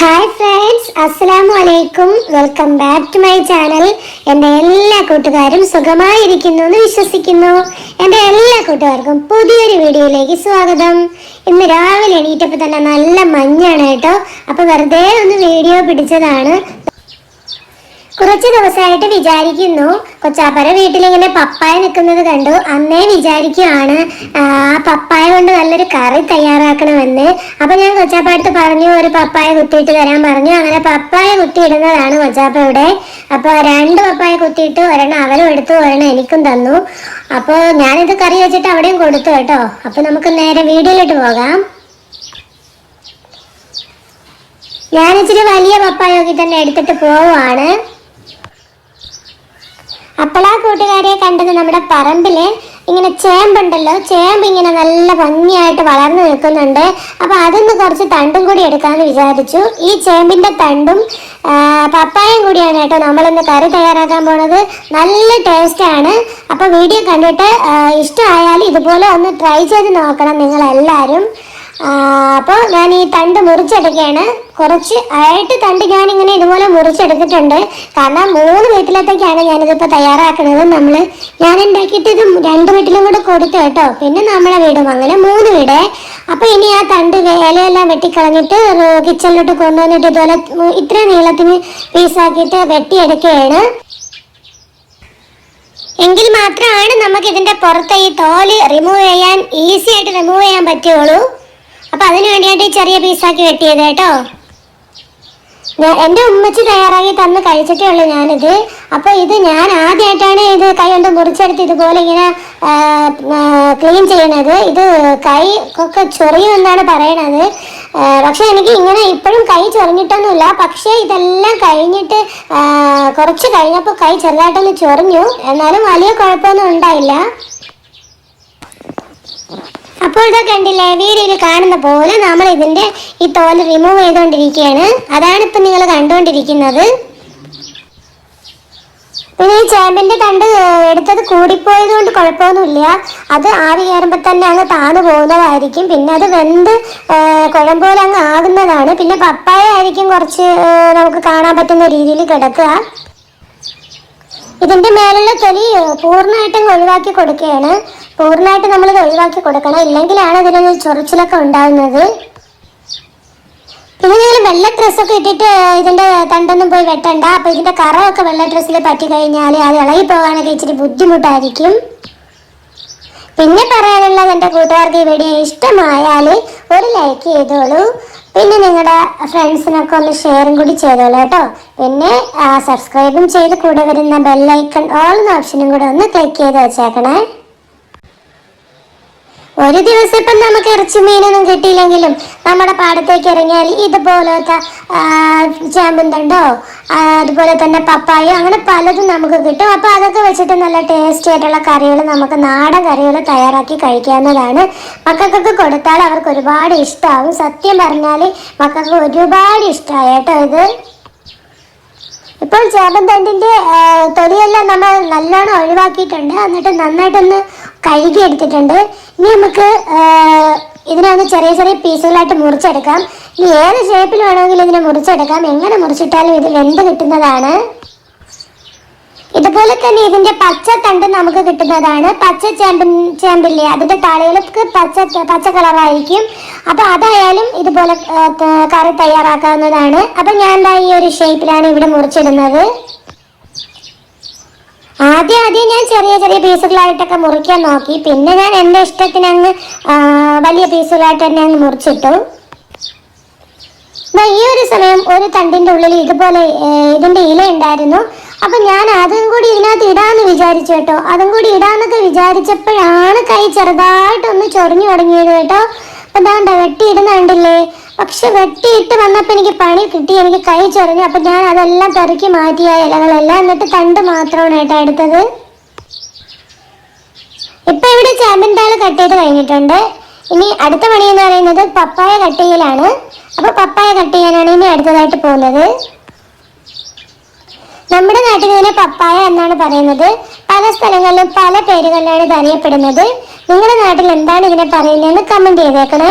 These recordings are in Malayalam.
ഹായ് ഫ്രണ്ട്സ് അസ്സലാമു അലൈക്കും welcome back to my channel എന്റെ എല്ലാ കൂട്ടുകാരും സുഖമായിരിക്കുന്നു എന്ന് വിശ്വസിക്കുന്നു. എന്റെ എല്ലാ കൂട്ടുകാർക്കും പുതിയൊരു വീഡിയോയിലേക്ക് സ്വാഗതം. ഇന്ന് രാവിലെ എണീറ്റപ്പോൾ തന്നെ നല്ല മഞ്ഞാണ് കേട്ടോ. അപ്പോൾ വെറുതെ ഒന്ന് വീഡിയോ പിടിച്ചതാണ്. കുറച്ച് ദിവസമായിട്ട് വിചാരിക്കുന്നു. കൊച്ചാപ്പര വീട്ടിലിങ്ങനെ പപ്പായ നിൽക്കുന്നത് കണ്ടു. അന്നേ വിചാരിക്കുകയാണ് ആ പപ്പായ കൊണ്ട് നല്ലൊരു കറി തയ്യാറാക്കണമെന്ന്. അപ്പൊ ഞാൻ കൊച്ചാപ്പടുത്ത് പറഞ്ഞു ഒരു പപ്പായ കുത്തിയിട്ട് തരാൻ പറഞ്ഞു. അങ്ങനെ പപ്പായ കുത്തിയിടുന്നതാണ് കൊച്ചാപ്പയുടെ അപ്പൊ രണ്ട് പപ്പായ കുത്തിയിട്ട് ഒരെണ്ണം അവരും എടുത്തു ഒരെണ്ണം എനിക്കും തന്നു. അപ്പോൾ ഞാനിത് കറി വെച്ചിട്ട് അവിടെയും കൊടുത്തു കേട്ടോ. അപ്പൊ നമുക്ക് നേരെ വീഡിയോയിലോട്ട് പോകാം. ഞാനിച്ചിരി വലിയ പപ്പായ നോക്കി തന്നെ എടുത്തിട്ട് പോവാണ് ആ കൂട്ടുകാരെ കണ്ടത് നമ്മുടെ പറമ്പിൽ ഇങ്ങനെ ചേമ്പുണ്ടല്ലോ. ചേമ്പ് ഇങ്ങനെ നല്ല ഭംഗിയായിട്ട് വളർന്നു നിൽക്കുന്നുണ്ട്. അപ്പോൾ അതൊന്ന് കുറച്ച് തണ്ടും കൂടി എടുക്കാമെന്ന് വിചാരിച്ചു. ഈ ചേമ്പിന്റെ തണ്ടും പപ്പായം കൂടിയാണ് കേട്ടോ നമ്മളിന്ന് കറി തയ്യാറാക്കാൻ പോണത്. നല്ല ടേസ്റ്റ് ആണ്. അപ്പൊ വീഡിയോ കണ്ടിട്ട് ഇഷ്ടമായാൽ ഇതുപോലെ ഒന്ന് ട്രൈ ചെയ്ത് നോക്കണം നിങ്ങളെല്ലാവരും. അപ്പോൾ ഞാൻ ഈ തണ്ട് മുറിച്ചെടുക്കുകയാണ്. കുറച്ച് ആയിട്ട് തണ്ട് ഇങ്ങനെ ഇതുപോലെ മുറിച്ചെടുത്തിട്ടുണ്ട്. കാരണം മൂന്ന് വീട്ടിലത്തേക്കാണ് ഞാനിതിപ്പോൾ തയ്യാറാക്കുന്നത്. നമ്മൾ ഞാൻ ഉണ്ടാക്കിയിട്ട് ഇത് രണ്ട് വീട്ടിലും കൂടെ കൊടുത്തു കേട്ടോ. പിന്നെ നമ്മളെ വീടും അങ്ങനെ മൂന്ന് വീടേ. അപ്പോൾ ഇനി ആ തണ്ട് ഇലയെല്ലാം വെട്ടിക്കളഞ്ഞിട്ട് കിച്ചണിലോട്ട് കൊണ്ടുവന്നിട്ട് ഇതുപോലെ ഇത്ര നീളത്തിന് പീസാക്കിയിട്ട് വെട്ടിയെടുക്കുകയാണ്. എങ്കിൽ മാത്രമാണ് നമുക്ക് ഇതിന്റെ പുറത്തെ ഈ തോൽ റിമൂവ് ചെയ്യാൻ ഈസി ആയിട്ട് റിമൂവ് ചെയ്യാൻ പറ്റുള്ളൂ അപ്പൊ അതിനു വേണ്ടിയിട്ട് ചെറിയ പീസാക്കി വെട്ടിയത് കേട്ടോ. ഞാൻ- എന്റെ ഉമ്മച്ചി തയ്യാറാക്കി തന്ന് കഴിച്ചിട്ടേ ഉള്ളൂ ഞാനിത്. അപ്പോൾ ഇത് ഞാൻ ആദ്യമായിട്ടാണ് ഇത് കൈ കൊണ്ട് മുറിച്ചെടുത്ത് ഇതുപോലെ ഇങ്ങനെ ക്ലീൻ ചെയ്യണത്. ഇത് കൈ ഒക്കെ ചൊറിയുമെന്നാണ് പറയണത്. ആ, പക്ഷെ എനിക്ക് ഇങ്ങനെ ഇപ്പോഴും കൈ ചൊറിഞ്ഞിട്ടൊന്നുമില്ല. പക്ഷേ ഇതെല്ലാം കഴിഞ്ഞിട്ട് കുറച്ച് കഴിഞ്ഞപ്പോൾ കൈ ചെറുതായിട്ടൊന്ന് ചൊറിഞ്ഞു. എന്നാലും വലിയ കുഴപ്പമൊന്നും ഉണ്ടായില്ല. ഇതാ കണ്ടില്ലേ? വീഡിയോയിൽ കാണുന്ന പോലെ നമ്മൾ ഇതിന്റെ ഈ തോൽ റിമൂവ് ചെയ്തുകൊണ്ടിരിക്കുകയാണ് അതാണ് ഇപ്പം നിങ്ങൾ കണ്ടുകൊണ്ടിരിക്കുന്നത് പിന്നെ ഈ ചേമ്പിന്റെ തണ്ട് എടുത്തത് കൂടിപ്പോയത് കൊണ്ട് കുഴപ്പമൊന്നുമില്ല. അത് ആവി കയറുമ്പോൾ തന്നെ അങ്ങ് താണു പോകുന്നതായിരിക്കും. പിന്നെ അത് വെന്ത് കുഴം പോലെ അങ്ങ് ആകുന്നതാണ്. പിന്നെ പപ്പായ ആയിരിക്കും കുറച്ച് നമുക്ക് കാണാൻ പറ്റുന്ന രീതിയിൽ കിടക്കുക. ഇതിന്റെ മേലുള്ള തൊലി പൂർണമായിട്ടും ഒഴിവാക്കി കൊടുക്കുകയാണ്. പൂർണമായിട്ട് നമ്മൾ ഒഴിവാക്കി കൊടുക്കണം. ഇല്ലെങ്കിലാണ് അതിനൊരു ചൊറിച്ചിലൊക്കെ ഉണ്ടാകുന്നത്. പിന്നെ നിങ്ങൾ വെള്ള ഡ്രസ്സൊക്കെ ഇട്ടിട്ട് ഇതിന്റെ തണ്ടൊന്നും പോയി വെട്ടണ്ട. അപ്പൊ ഇതിന്റെ കറവൊക്കെ വെള്ള ഡ്രസ്സിൽ പറ്റി കഴിഞ്ഞാൽ അത് ഇളകി പോകാനൊക്കെ ഇച്ചിരി ബുദ്ധിമുട്ടായിരിക്കും. പിന്നെ പറയാനുള്ളത് എന്റെ കൂട്ടുകാർക്ക് ഈ വീഡിയോ ഇഷ്ടമായാൽ ഒരു ലൈക്ക് ചെയ്തോളൂ. പിന്നെ നിങ്ങളുടെ ഫ്രണ്ട്സിനൊക്കെ ഒന്ന് ഷെയറും കൂടി ചെയ്തോളൂ കേട്ടോ. പിന്നെ സബ്സ്ക്രൈബും ചെയ്ത് കൂടെ വരുന്ന ബെല്ലൈക്കൺ ഓൾ എന്ന ഓപ്ഷനും കൂടെ ഒന്ന് ക്ലിക്ക് ചെയ്ത് വെച്ചേക്കണേ. ഒരു ദിവസം ഇപ്പം നമുക്ക് ഇറച്ചി മീനൊന്നും കിട്ടിയില്ലെങ്കിലും നമ്മുടെ പാടത്തേക്ക് ഇറങ്ങിയാൽ ഇതുപോലത്തെ ചേമ്പും അതുപോലെ തന്നെ പപ്പായോ അങ്ങനെ പലതും നമുക്ക് കിട്ടും. അപ്പോൾ അതൊക്കെ വെച്ചിട്ട് നല്ല ടേസ്റ്റി ആയിട്ടുള്ള കറികൾ നമുക്ക് നാടൻ കറികൾ തയ്യാറാക്കി കഴിക്കാവുന്നതാണ്. മക്കൾക്കൊക്കെ കൊടുത്താൽ അവർക്ക് ഒരുപാട് ഇഷ്ടമാവും സത്യം പറഞ്ഞാൽ മക്കൾക്ക് ഒരുപാട് ഇഷ്ടമായി കേട്ടോ ഇത്. ഇപ്പോൾ ചേമ്പൻ തൊലിയെല്ലാം നമ്മൾ നല്ലോണം ഒഴിവാക്കിയിട്ടുണ്ട്. എന്നിട്ട് നന്നായിട്ടൊന്ന് കഴുകി എടുത്തിട്ടുണ്ട് ഇനി നമുക്ക് ആ, ഇതിനെ ഒന്ന് ചെറിയ ചെറിയ പീസുകളായിട്ട് മുറിച്ചെടുക്കാം. ഇനി ഏത് ഷേപ്പിൽ വേണമെങ്കിലും ഇതിനെ മുറിച്ചെടുക്കാം. എങ്ങനെ മുറിച്ചിട്ടാലും ഇത് വെന്ത് കിട്ടുന്നതാണ്. ഇതുപോലെ തന്നെ ഇതിന്റെ പച്ച തണ്ട് നമുക്ക് കിട്ടുന്നതാണ്. പച്ച ചേമ്പ് ചേമ്പില്ലേ അതിന്റെ തലയിലൊക്കെ പച്ച പച്ച കളറായിരിക്കും. അപ്പൊ അതായാലും ഇതുപോലെ കറി തയ്യാറാക്കാവുന്നതാണ്. അപ്പൊ ഞാൻ ഈ ഒരു ഷേപ്പിലാണ് ഇവിടെ മുറിച്ചിടുന്നത്. ആദ്യം ആദ്യം ഞാൻ ചെറിയ ചെറിയ പീസുകളായിട്ടൊക്കെ മുറിക്കാൻ നോക്കി. പിന്നെ ഞാൻ എന്റെ ഇഷ്ടത്തിന് അങ്ങ് വലിയ പീസുകളായിട്ട് തന്നെ അങ്ങ് മുറിച്ചിട്ടു. ഈ ഒരു സമയം ഒരു തണ്ടിന്റെ ഉള്ളിൽ ഇതുപോലെ ഇതിന്റെ ഇല ഉണ്ടായിരുന്നു. അപ്പൊ ഞാൻ അതും കൂടി ഇതിനകത്ത് ഇടാന്ന് വിചാരിച്ചു കേട്ടോ. അതും കൂടി ഇടാന്നൊക്കെ വിചാരിച്ചപ്പോഴാണ് കൈ ചെറുതായിട്ടൊന്ന് ചൊറിഞ്ഞു തുടങ്ങിയത് കേട്ടോ. അപ്പൊ ദാണ്ട വെട്ടി ഇടുന്നുണ്ടല്ലേ പക്ഷെ വെട്ടിയിട്ട് വന്നപ്പോൾ എനിക്ക് പണി കിട്ടി എനിക്ക് കൈ ചൊറിഞ്ഞു. അപ്പൊ ഞാൻ അതെല്ലാം പെറുക്കി മാറ്റിയ ഇലകളെല്ലാം എന്നിട്ട് തണ്ട് മാത്രമാണ് കേട്ടോ എടുത്തത്. ഇപ്പൊ ഇവിടെ ചേമ്പൻതാൾ കട്ട് ചെയ്ത് കഴിഞ്ഞിട്ടുണ്ട്. ഇനി അടുത്ത പണി എന്ന് പറയുന്നത് പപ്പായ കട്ട് ചെയ്യലാണ്. അപ്പൊ പപ്പായ കട്ട് ചെയ്യാനാണ് ഇനി അടുത്തതായിട്ട് പോകുന്നത്. നമ്മുടെ നാട്ടിൽ ഇതിനെ പപ്പായ എന്നാണ് പറയുന്നത്. പല സ്ഥലങ്ങളിലും പല പേരുകളിലാണ് ഇത് അറിയപ്പെടുന്നത്. നിങ്ങളുടെ നാട്ടിൽ എന്താണ് ഇതിനെ പറയുന്നതെന്ന് കമന്റ് ചെയ്തേക്കണേ.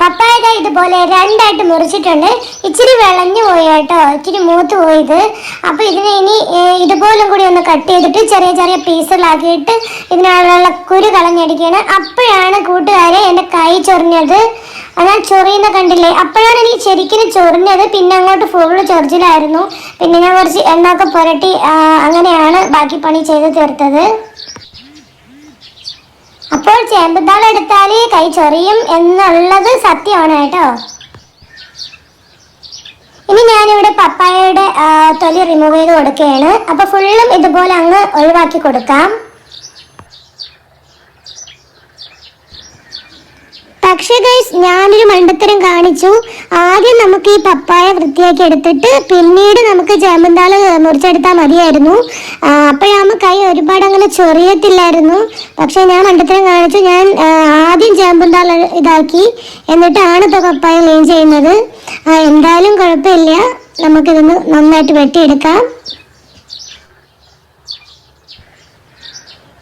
പപ്പായ ദാ ഇതുപോലെ രണ്ടായിട്ട് മുറിച്ചിട്ടുണ്ട്. ഇച്ചിരി വിളഞ്ഞു പോയി കേട്ടോ. ഇച്ചിരി മൂത്ത് പോയത്. അപ്പൊ ഇതിനെ ഇനി ഇതുപോലും കൂടി ഒന്ന് കട്ട് ചെയ്തിട്ട് ചെറിയ ചെറിയ പീസുകളാക്കിയിട്ട് ഇതിനുള്ള കുരു കളഞ്ഞടിക്കുകയാണ്. അപ്പോഴാണ് കൂട്ടുകാരെ എന്റെ കൈ ചൊറിഞ്ഞത്. അതാ ചൊറിയുന്ന കണ്ടില്ലേ? അപ്പോഴാണ് എനിക്ക് ശരിക്കും ചൊറിഞ്ഞത്. പിന്നെ അങ്ങോട്ട് ഫുള്ള് ചൊറിച്ചിലായിരുന്നു. പിന്നെ ഞാൻ കുറച്ച് എണ്ണൊക്കെ പുരട്ടി അങ്ങനെയാണ് ബാക്കി പണി ചെയ്ത് തീർത്തത്. അപ്പോൾ ചേമ്പുത്താൾ എടുത്താൽ കൈ ചൊറിയും എന്നുള്ളത് സത്യമാണ് കേട്ടോ. ഇനി ഞാനിവിടെ പപ്പായയുടെ തൊലി റിമൂവ് ചെയ്ത് കൊടുക്കുകയാണ്. അപ്പോൾ ഫുള്ളും ഇതുപോലെ അങ്ങ് ഒഴിവാക്കി കൊടുക്കാം. പക്ഷേ ഗൈസ് ഞാനൊരു മണ്ടത്തരം കാണിച്ചു. ആദ്യം നമുക്ക് ഈ പപ്പായ വൃത്തിയാക്കി എടുത്തിട്ട് പിന്നീട് നമുക്ക് ചേമ്പന്താൾ മുറിച്ചെടുത്താൽ മതിയായിരുന്നു. അപ്പോഴാകുമ്പോൾ കൈ ഒരുപാട് അങ്ങനെ ചൊറിയത്തില്ലായിരുന്നു. പക്ഷേ ഞാൻ മണ്ടത്തരം കാണിച്ചു. ഞാൻ ആദ്യം ചേമ്പന്താൾ ഇതാക്കി. എന്നിട്ടാണ് ഇപ്പോൾ പപ്പായ ക്ലീൻ ചെയ്യുന്നത്. എന്തായാലും കുഴപ്പമില്ല. നമുക്കിതൊന്ന് നന്നായിട്ട് വെട്ടിയെടുക്കാം.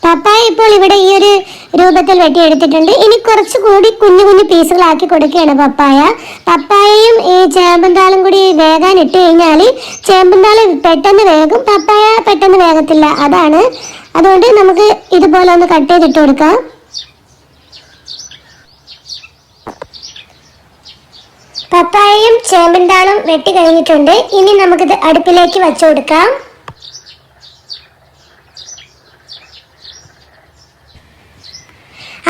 പപ്പായ ഇപ്പോൾ ഇവിടെ ഈ ഒരു രൂപത്തിൽ വെട്ടിയെടുത്തിട്ടുണ്ട്. ഇനി കുറച്ചുകൂടി കുഞ്ഞു കുഞ്ഞു പീസുകളാക്കി കൊടുക്കുകയാണ് പപ്പായ. പപ്പായയും ഈ ചേമ്പന്താളും കൂടി വേകാൻ ഇട്ട് കഴിഞ്ഞാൽ ചേമ്പന്താൾ പെട്ടെന്ന് വേഗം പപ്പായ പെട്ടെന്ന് വേഗത്തില്ല. അതാണ്. അതുകൊണ്ട് നമുക്ക് ഇതുപോലെ ഒന്ന് കട്ട് ചെയ്തിട്ട് കൊടുക്കാം. പപ്പായയും ചേമ്പന്താളും വെട്ടി കഴിഞ്ഞിട്ടുണ്ട്. ഇനി നമുക്കിത് അടുപ്പിലേക്ക് വെച്ചു കൊടുക്കാം.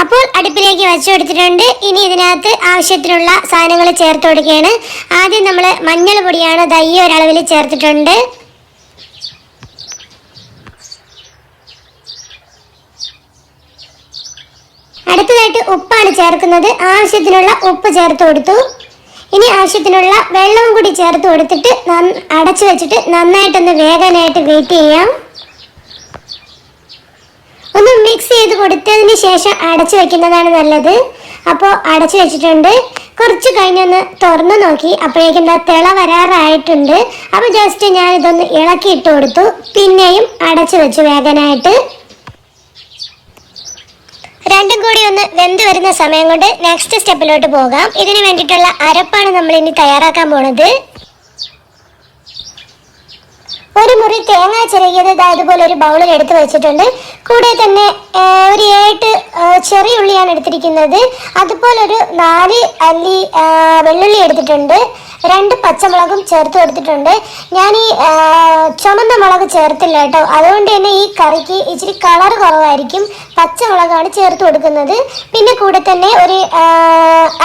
അപ്പോൾ അടുപ്പിലേക്ക് വെച്ചു കൊടുത്തിട്ടുണ്ട്. ഇനി ഇതിനകത്ത് ആവശ്യത്തിനുള്ള സാധനങ്ങൾ ചേർത്ത് കൊടുക്കുകയാണ്. ആദ്യം നമ്മൾ മഞ്ഞൾ പൊടിയാണ് തയ്യ ഒരളവിൽ ചേർത്തിട്ടുണ്ട്. അടുത്തതായിട്ട് ഉപ്പാണ് ചേർക്കുന്നത്. ആവശ്യത്തിനുള്ള ഉപ്പ് ചേർത്ത് കൊടുത്തു. ഇനി ആവശ്യത്തിനുള്ള വെള്ളവും കൂടി ചേർത്ത് കൊടുത്തിട്ട് അടച്ചു വെച്ചിട്ട് നന്നായിട്ടൊന്ന് വേകാനായിട്ട് വെയിറ്റ് ചെയ്യാം ഒന്ന് ചെയ്ത് കൊടുത്തതിന് ശേഷം അടച്ചു വെക്കുന്നതാണ് നല്ലത്. അപ്പോൾ അടച്ചു വെച്ചിട്ടുണ്ട്. കുറച്ച് കഴിഞ്ഞൊന്ന് തുറന്നു നോക്കി. അപ്പോഴേക്കും എന്താ തിള വരാറായിട്ടുണ്ട്. അപ്പോൾ ജസ്റ്റ് ഞാൻ ഇതൊന്ന് ഇളക്കി ഇട്ട് കൊടുത്തു. പിന്നെയും അടച്ചു വെച്ചു വേഗനായിട്ട്. രണ്ടും കൂടി ഒന്ന് വെന്ത് വരുന്ന സമയം കൊണ്ട് നെക്സ്റ്റ് സ്റ്റെപ്പിലോട്ട് പോകാം. ഇതിന് വേണ്ടിയിട്ടുള്ള അരപ്പാണ് നമ്മൾ ഇനി തയ്യാറാക്കാൻ പോണത്. ഒരു മുറി തേങ്ങ ചിരകിയത് ഇതാ ഇതുപോലെ ഒരു ബൗളിൽ എടുത്ത് വെച്ചിട്ടുണ്ട്. കൂടെ തന്നെ ഒരു ഏട്ട് ചെറിയ ഉള്ളിയാണ് എടുത്തിരിക്കുന്നത്. അതുപോലെ ഒരു നാല് അല്ലി വെള്ളുള്ളി എടുത്തിട്ടുണ്ട്. രണ്ട് പച്ചമുളകും ചേർത്ത് കൊടുത്തിട്ടുണ്ട്. ഞാൻ ഈ ചുമന്ന മുളക് ചേർത്തില്ല കേട്ടോ. അതുകൊണ്ട് തന്നെ ഈ കറിക്ക് ഇച്ചിരി കളർ കുറവായിരിക്കും. പച്ചമുളകാണ് ചേർത്ത് കൊടുക്കുന്നത്. പിന്നെ കൂടെ തന്നെ ഒരു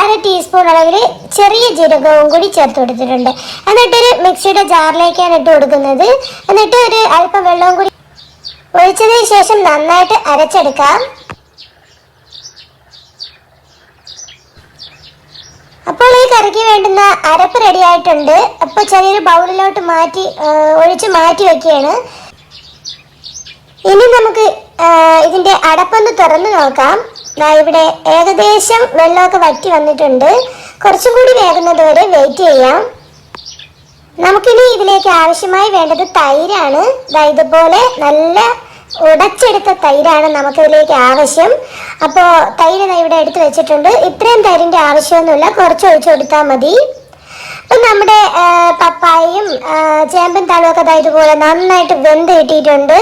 അര ടീസ്പൂൺ അളവിൽ ചെറിയ ജീരകവും കൂടി ചേർത്ത് കൊടുത്തിട്ടുണ്ട്. എന്നിട്ടൊരു മിക്സിയുടെ ജാറിലേക്കാണ് ഇട്ട് കൊടുക്കുന്നത്. എന്നിട്ട് ഒരു അല്പം വെള്ളവും കൂടി ഒഴിച്ചതിന് ശേഷം നന്നായിട്ട് അരച്ചെടുക്കാം. അപ്പോൾ ഈ കറിക്ക് വേണ്ടുന്ന അരപ്പ് റെഡി ആയിട്ടുണ്ട്. അപ്പോൾ ചെറിയൊരു ബൗളിലോട്ട് മാറ്റി ഒഴിച്ച് മാറ്റി വെക്കുകയാണ്. ഇനി നമുക്ക് ഇതിന്റെ അടപ്പൊന്ന് തുറന്ന് നോക്കാം. ഇവിടെ ഏകദേശം വെള്ളമൊക്കെ വറ്റി വന്നിട്ടുണ്ട്. കുറച്ചും കൂടി വേകുന്നത് വരെ വെയിറ്റ് ചെയ്യാം. നമുക്കിനി ഇതിലേക്ക് ആവശ്യമായി വേണ്ടത് തൈരാണ്. ഇതുപോലെ നല്ല ഉടച്ചെടുത്ത തൈരാണ് നമുക്കിതിലേക്ക് ആവശ്യം. അപ്പോൾ തൈര് ഇവിടെ എടുത്ത് വെച്ചിട്ടുണ്ട്. ഇത്രയും തൈരിന്റെ ആവശ്യമൊന്നുമില്ല. കുറച്ച് ഒഴിച്ചു കൊടുത്താൽ മതി. അപ്പം നമ്മുടെ പപ്പായയും ചേമ്പൻ താളുമൊക്കെ ഇതുപോലെ നന്നായിട്ട് വെന്ത് കിട്ടിയിട്ടുണ്ട്.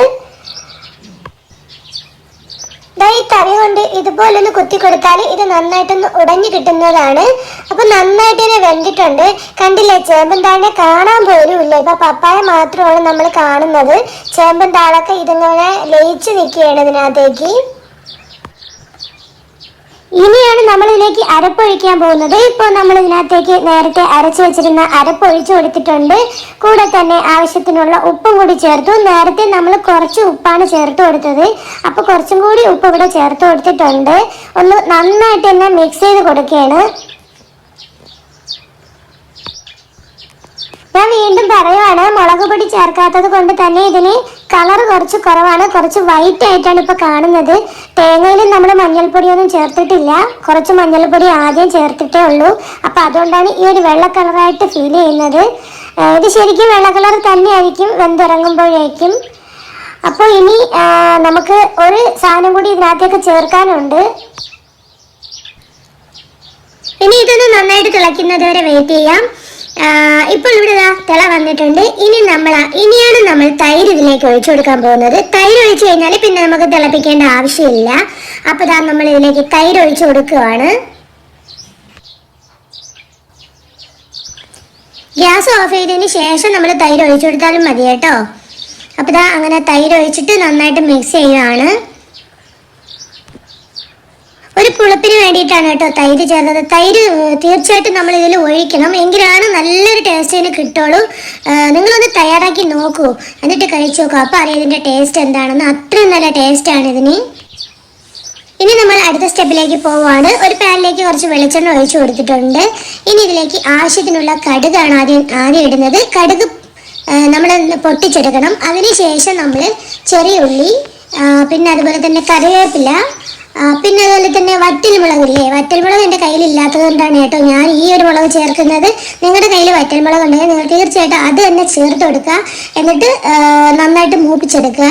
ഈ തവി കൊണ്ട് ഇതുപോലെ ഒന്ന് കുത്തി കൊടുത്താൽ ഇത് നന്നായിട്ടൊന്ന് ഉടഞ്ഞു കിട്ടുന്നതാണ്. അപ്പൊ നന്നായിട്ട് ഇതിനെ വെന്തിട്ടുണ്ട്. കണ്ടില്ലേ? ചേമ്പൻ താഴെ കാണാൻ പോലും ഇല്ല. ഇപ്പൊ പപ്പായ മാത്രമാണ് നമ്മൾ കാണുന്നത്. ചേമ്പൻ താളൊക്കെ ഇതിങ്ങനെ ലയിച്ചു നിൽക്കുകയാണ് ഇതിനകത്തേക്ക്. ഇനിയാണ് നമ്മൾ ഇതിലേക്ക് അരപ്പൊഴിക്കാൻ പോകുന്നത്. ഇപ്പൊ നമ്മൾ ഇതിനകത്തേക്ക് നേരത്തെ അരച്ചു വെച്ചിരുന്ന അരപ്പ് ഒഴിച്ചു കൊടുത്തിട്ടുണ്ട്. കൂടെ തന്നെ ആവശ്യത്തിനുള്ള ഉപ്പും കൂടി ചേർത്തു. നേരത്തെ നമ്മൾ കുറച്ച് ഉപ്പാണ് ചേർത്ത് കൊടുത്തത്. അപ്പോൾ കുറച്ചും കൂടി ഉപ്പ് ഇവിടെ ചേർത്ത് കൊടുത്തിട്ടുണ്ട്. ഒന്ന് നന്നായിട്ട് തന്നെ മിക്സ് ചെയ്ത് കൊടുക്കുകയാണ്. ഞാൻ വീണ്ടും പറയുവാണ് മുളക് പൊടി ചേർക്കാത്തത് കൊണ്ട് തന്നെ ഇതിന് കളർ കുറച്ച് കുറവാണ്. കുറച്ച് വൈറ്റ് ആയിട്ടാണ് ഇപ്പൊ കാണുന്നത്. തേങ്ങയിൽ നമ്മൾ മഞ്ഞൾപ്പൊടിയൊന്നും ചേർത്തിട്ടില്ല. കുറച്ച് മഞ്ഞൾപ്പൊടി ആദ്യം ചേർത്തിട്ടേ ഉള്ളൂ. അപ്പൊ അതുകൊണ്ടാണ് ഈ ഒരു വെള്ള കളറായിട്ട് ഫീൽ ചെയ്യുന്നത്. ഇത് ശരിക്കും വെള്ള കളർ തന്നെയായിരിക്കും. വെന്തിറങ്ങുമ്പോഴേക്കും. അപ്പോൾ ഇനി നമുക്ക് ഒരു സാധനം കൂടി ഇതിനകത്തേക്ക് ചേർക്കാനുണ്ട്. ഇനി ഇതൊന്ന് നന്നായിട്ട് തിളയ്ക്കുന്നത് വരെ വെയിറ്റ് ചെയ്യാം. ഇപ്പോൾ ഇവിടെ തിള വന്നിട്ടുണ്ട്. ഇനി നമ്മൾ ഇനിയാണ് നമ്മൾ തൈര് ഇതിലേക്ക് ഒഴിച്ചു കൊടുക്കാൻ പോകുന്നത്. തൈര് ഒഴിച്ചു കഴിഞ്ഞാൽ പിന്നെ നമുക്ക് തിളപ്പിക്കേണ്ട ആവശ്യമില്ല. അപ്പൊ ഇതാ നമ്മൾ ഇതിലേക്ക് തൈര് ഒഴിച്ചു കൊടുക്കുകയാണ് ഗ്യാസ് ഓഫ് ചെയ്തതിന് ശേഷം നമ്മൾ തൈര് ഒഴിച്ചു കൊടുത്താലും മതി കേട്ടോ. അപ്പോൾ ഇതാ അങ്ങനെ തൈര് ഒഴിച്ചിട്ട് നന്നായിട്ട് മിക്സ് ചെയ്യുകയാണ് ഒരു പുളപ്പിന് വേണ്ടിയിട്ടാണ് കേട്ടോ തൈര് ചേർന്നത്. തൈര് തീർച്ചയായിട്ടും നമ്മൾ ഇതിൽ ഒഴിക്കണം. എങ്കിലാണ് നല്ലൊരു ടേസ്റ്റ് ഇതിന് കിട്ടുള്ളൂ. നിങ്ങളൊന്ന് തയ്യാറാക്കി നോക്കൂ. എന്നിട്ട് കഴിച്ചു നോക്കൂ. അപ്പോൾ അറിയാം ഇതിന്റെ ടേസ്റ്റ് എന്താണെന്ന്. അത്രയും നല്ല ടേസ്റ്റാണ് ഇതിന്. ഇനി നമ്മൾ അടുത്ത സ്റ്റെപ്പിലേക്ക് പോവുകയാണ് ഒരു പാനിലേക്ക് കുറച്ച് വെളിച്ചെണ്ണ ഒഴിച്ചു കൊടുത്തിട്ടുണ്ട്. ഇനി ഇതിലേക്ക് ആവശ്യത്തിനുള്ള കടുകാണ് ആദ്യം ആദ്യം ഇടുന്നത്. കടുക് നമ്മൾ പൊട്ടിച്ചെടുക്കണം. അതിനുശേഷം നമ്മൾ ചെറിയ ഉള്ളി പിന്നെ അതുപോലെ തന്നെ കറിവേപ്പില പിന്നെ അതുപോലെ തന്നെ വറ്റൽ മുളകില്ലേ? വറ്റൽ മുളക് എന്റെ കയ്യിൽ ഇല്ലാത്തത് കൊണ്ടാണ് കേട്ടോ ഞാൻ ഈ ഒരു മുളക് ചേർക്കുന്നത്. നിങ്ങളുടെ കയ്യിൽ വറ്റൽ മുളക് ഉണ്ടെങ്കിൽ നിങ്ങൾ തീർച്ചയായിട്ടും അത് തന്നെ ചേർത്ത് കൊടുക്കുക. എന്നിട്ട് നന്നായിട്ട് മൂപ്പിച്ചെടുക്കുക.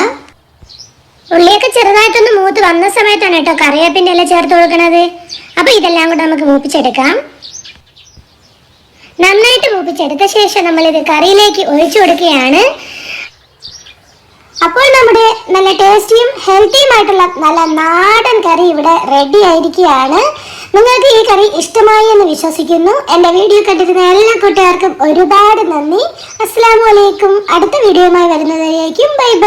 ഉള്ളിയൊക്കെ ചെറുതായിട്ടൊന്ന് മൂത്ത് വന്ന സമയത്താണ് കേട്ടോ കറിവേപ്പിന്റെ ഇല ചേർത്ത് കൊടുക്കണത്. അപ്പോൾ ഇതെല്ലാം കൂടെ നമുക്ക് മൂപ്പിച്ചെടുക്കാം. നന്നായിട്ട് മൂപ്പിച്ചെടുത്ത ശേഷം നമ്മളിത് കറിയിലേക്ക് ഒഴിച്ചു കൊടുക്കുകയാണ്. നല്ല ടേസ്റ്റിയും ഹെൽത്തിയും ആയിട്ടുള്ള നല്ല നാടൻ കറി ഇവിടെ റെഡി ആയിരിക്കുകയാണ്. നിങ്ങൾക്ക് ഈ കറി ഇഷ്ടമായി എന്ന് വിശ്വസിക്കുന്നു. എന്റെ വീഡിയോ കണ്ടിരുന്ന എല്ലാ കൂട്ടുകാർക്കും ഒരുപാട് നന്ദി. അസ്സാം വലൈക്കും അടുത്ത വീഡിയോയുമായി വരുന്നതായിരിക്കും ബൈ ബൈ.